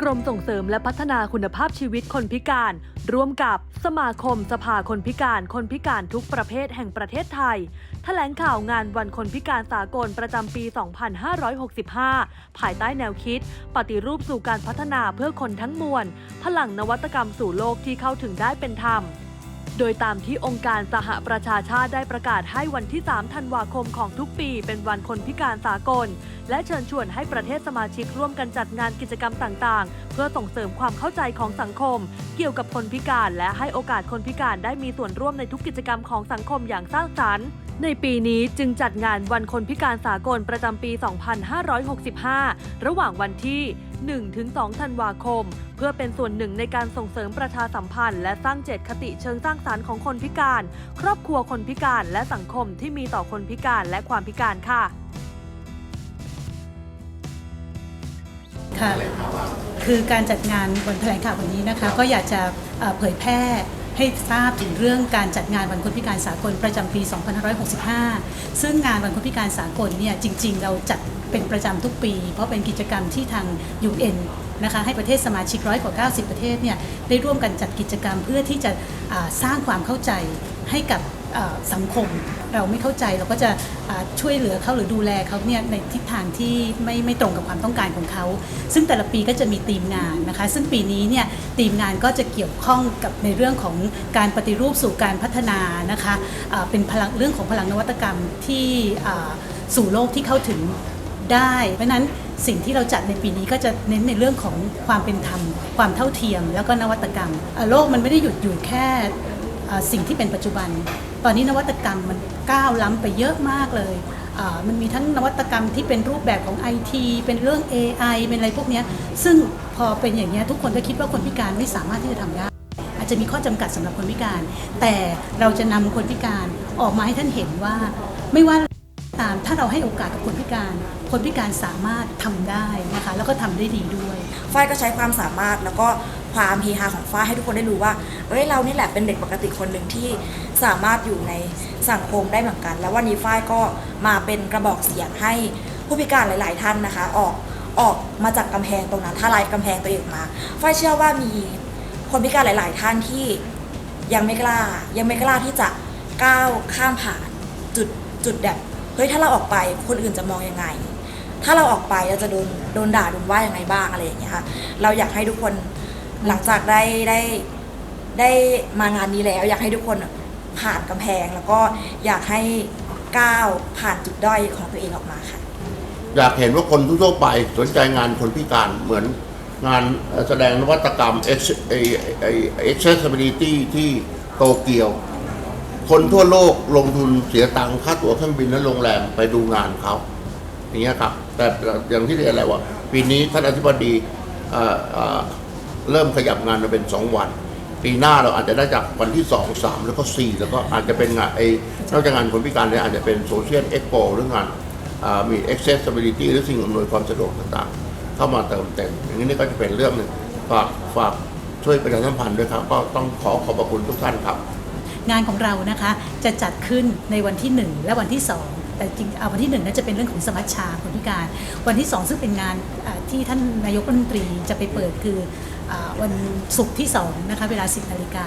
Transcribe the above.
กรมส่งเสริมและพัฒนาคุณภาพชีวิตคนพิการ ร่วมกับสมาคมสภาคนพิการ คนพิการทุกประเภทแห่งประเทศไทย แถลงข่าวงานวันคนพิการสากลประจำปี 2565 ภายใต้แนวคิด ปฏิรูปสู่การพัฒนาเพื่อคนทั้งมวล พลังนวัตกรรมสู่โลกที่เข้าถึงได้เป็นธรรม โดยตามที่องค์การสหประชาชาติได้ประกาศให้วันที่ 3 ธันวาคมของทุกปี เป็นวันคนพิการสากล และเชิญชวนให้ประเทศสมาชิกร่วมกันจัดงานกิจกรรมต่างๆ เพื่อส่งเสริมความเข้าใจของสังคม เกี่ยวกับคนพิการและให้โอกาสคนพิการได้มีส่วนร่วมในทุกกิจกรรมของสังคมอย่างสร้างสรรค์ในปีนี้จึงจัดงานวันคนพิการสากลประจำปี 2565 ระหว่างวันที่ 1-2 ธันวาคม เพื่อเป็นส่วนหนึ่งในการส่งเสริมประชาสัมพันธ์ และสร้างเจตคติเชิงสร้างสรรค์ของคนพิการ ครอบครัวคนพิการและสังคมที่มีต่อคนพิการและความพิการค่ะ ค่ะ คือการจัดงานวันแถลงข่าววันนี้นะคะ ก็อยากจะเอ่อเผยแพร่ ให้ทราบถึงเรื่องการจัดงานวันคนพิการสากลประจำปี 2565 ซึ่งงานวันคนพิการสากลเนี่ยจริง ๆ เราจัดเป็นประจำทุกปี เพราะเป็นกิจกรรมที่ทาง UN นะคะให้ประเทศสมาชิกร้อยกว่า 90 ประเทศเนี่ยได้ร่วมกันจัดกิจกรรมเพื่อที่จะสร้างความเข้าใจให้กับ สังคม เราไม่เข้าใจเราก็จะช่วยเหลือเขาหรือดูแลเขาเนี่ยในทิศทางที่ไม่ไม่ตรงกับความต้องการของเขา ซึ่งแต่ละปีก็จะมีธีมงานนะคะ ซึ่งปีนี้เนี่ยธีมงานก็จะเกี่ยวข้องกับในเรื่องของการปฏิรูปสู่การพัฒนานะคะอ่าเป็นพลังเรื่องของพลังนวัตกรรมที่สู่โลกที่เข้าถึงได้ เพราะนั้นสิ่งที่เราจัดในปีนี้ก็จะเน้นในเรื่องของความเป็นธรรม ความเท่าเทียม แล้วก็นวัตกรรม โลกมันไม่ได้หยุดอยู่แค่สิ่งที่เป็นปัจจุบัน ตอนนี้นวัตกรรมมันก้าวล้ำไปเยอะมากเลยมันมีทั้งนวัตกรรมที่เป็นรูปแบบของ IT เป็นเรื่อง AI เป็นอะไรพวกนี้ซึ่งพอเป็นอย่างเนี้ยทุกคนก็คิดว่าคนพิการไม่สามารถที่จะทำได้ อาจจะมีข้อจำกัดสำหรับคนพิการ แต่เราจะนำคนพิการออกมาให้ท่านเห็นว่าไม่ว่า ตาม ถ้าเราให้โอกาสกับคนพิการ คนพิการสามารถทำได้นะคะ แล้วก็ทำได้ดีด้วย ฝ้ายก็ใช้ความสามารถแล้วก็ความเฮฮาของฝ้ายให้ทุกคนได้รู้ว่า เอ้ยเรานี่แหละเป็นเด็กปกติคนหนึ่งที่สามารถอยู่ในสังคมได้เหมือนกัน แล้ววันนี้ฝ้ายก็มาเป็นกระบอกเสียงให้ผู้พิการหลาย ๆ ท่านนะคะ ออกออกมาจากกำแพงตรงนั้นถ้าลายกำแพงตัวเองมาฝ้ายเชื่อว่ามีคนพิการหลาย ๆ ท่านที่ยังไม่กล้า ยังไม่กล้าที่จะก้าวข้ามผ่านจุดจุดแบบ เฮ้ยถ้าเราออกไปคนอื่นจะมองยังไง ถ้าเราออกไปเราจะโดนโดนด่าโดนว่ายังไงบ้างอะไรอย่างเงี้ยค่ะเราอยากให้ทุกคนหลังจากได้ได้ได้มางานนี้แล้ว อยากให้ทุกคนผ่านกำแพง แล้วก็อยากให้ก้าวผ่านจุดด้อยของตัวเองออกมาค่ะ อยากเห็นว่าคนทั่วไปสนใจงานคนพิการเหมือนงานแสดงนวัตกรรม Ex- ไอ้ไอ้ accessibility ที่โตเกียว คนทั่วโลกลงทุนเสียตังค่าตั๋วเครื่องบินและโรงแรมไปดูงานเขาอย่างเงี้ยครับ แต่อย่างที่เรียนอะไรว่า ปีนี้ท่านอธิบดีเอ่อเอ่อเริ่มขยับงานมาเป็นสองวัน ปีหน้าเราอาจจะได้จากวันที่สองสามแล้วก็สี่แล้วก็อาจจะเป็นงานไอ้นอกจากงานคนพิการเนี่ยอาจจะเป็นโซเชียลเอ็กโปหรืองานอ่ามี accessibility หรือสิ่งอำนวยความสะดวกต่างๆ เข้ามาเติมเต็มอย่างนี้นี่ก็จะเป็นเรื่องหนึ่งฝากฝากช่วยประชาสัมพันธ์ด้วยครับ ก็ต้องขอขอบพระคุณทุกท่านครับ งานของเรานะคะจะจัดขึ้นในวันที่ 1 และวันที่ 2แต่จริงเอาวันที่1นั้นจะเป็นเรื่องของสมัชชาคนพิการ วันที่2ซึ่งเป็นงานที่ท่านนายกรัฐมนตรีจะไปเปิดคืออวันศุกร์ที่2นะคะเวลา 10นาฬิกา